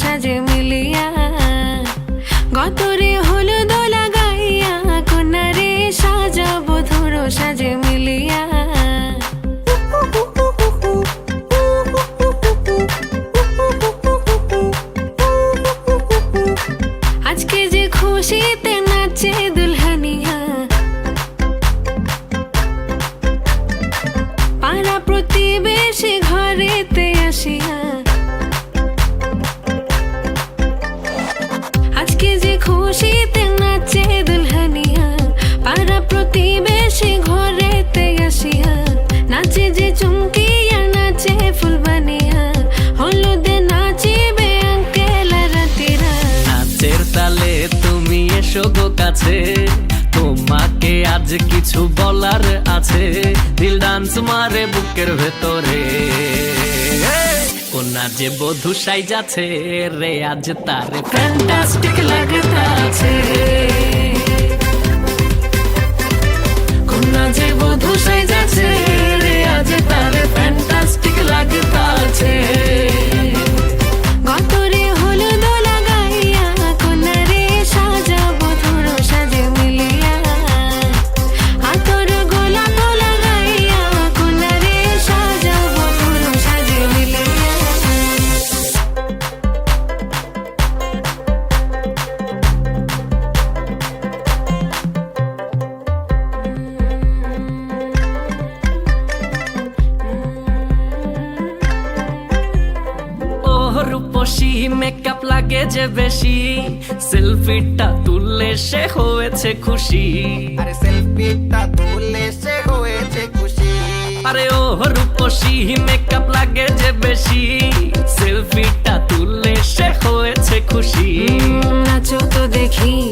সাজে মিলিয়া। গতরে হলো দোলা গাইয়া কোনারে সাজাবো ধরো সাজে মিলিয়া। আজকে যে খুশিতে নাচে খুশিতে নাচে দুলহানিয়া, পাড়া প্রতিবেশী ঘরেতে আসিয়া, নাচে যে চুমকিয়া, নাচে ফুলবানিয়া হলুদে নাচিবে আঙ্কেল রাতিরা নাচের তালে তুমি এসো গো কাছে, তোমাকে আজ কিছু বলার আছে, দিল ডান্স মারে বুকের ভেতরে। কোনা যে বধু যাচ্ছে রে আজ তার ফ্যান্টাস্টিক লাগতাছে। রূপসী মেকআপ লাগে যে বেশি। সেলফিটা তুললে সে হয়েছে খুশি। আরে সেলফিটা তুললে সে হয়েছে খুশি। আরে ও রূপসী মেকআপ লাগে যে বেশি। সেলফিটা তুললে সে হয়েছে খুশি। নাচো তো দেখি।